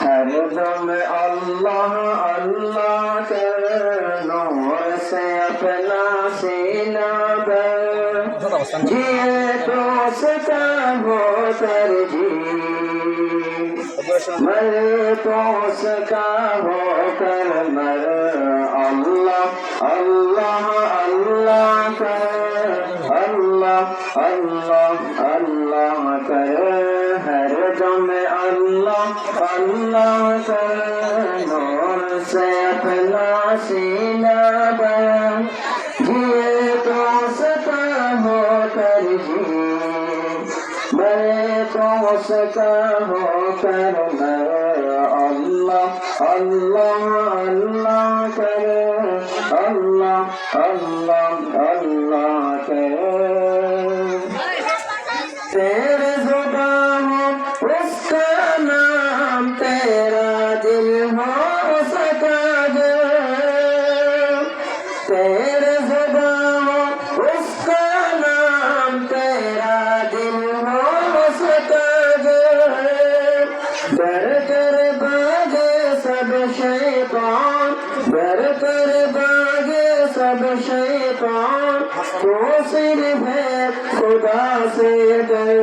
हरदम अल्लाह अल्लाह कर नूर से अपना सीना भर जिए तो सका हो कर जी मर तो सका हो कर मर अल्लाह अल्लाह अल्लाह अल्लाह अल्लाह अल्लाह कर हर दम अल्लाह अल्लाह कर नूर से अपना सीना बयान जिए तो सका हो कर जी मैं तो सका हो कर मैं अल्लाह अल्लाह अल्लाह कर अल्लाह अल्लाह अल्लाह हो उसका नाम तेरा दिल हो हो नाम तेरा दिल हो कर सब शैतान डर कर भागे सब शैतान تو صرف ہے خدا سے ڈر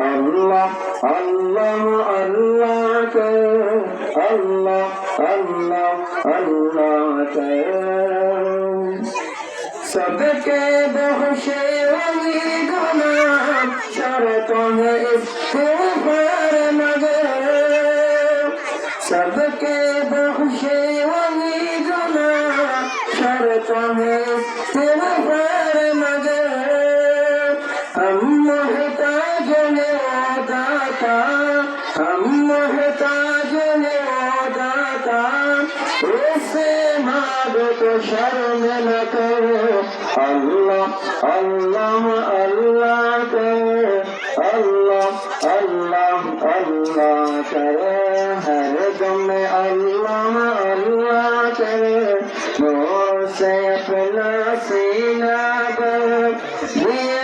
اللہ اللہ اللہ کر اللہ اللہ اللہ کر سب کے بہشے والی گنا شرط ہے اس کو پرنا আল্লাহ তাজনে দাতা আল্লাহ তাজনে দাতা এসে মাগত শরণে না করো আল্লাহ আল্লাহ আল্লাহ করে আল্লাহ আল্লাহ আল্লাহ করে হর দমে আল্লাহ আল্লাহ করে মোর সে আপনা সিনা বল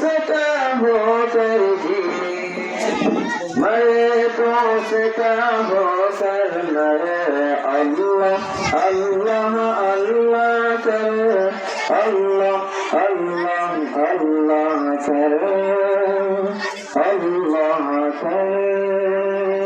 नूर से अपना सीना पर ये तो सका हो कर जी मैं तो सका हो कर मरे अल्लाह अल्लाह अल्लाह कर अल्लाह अल्लाह अल्लाह कर अल्लाह कर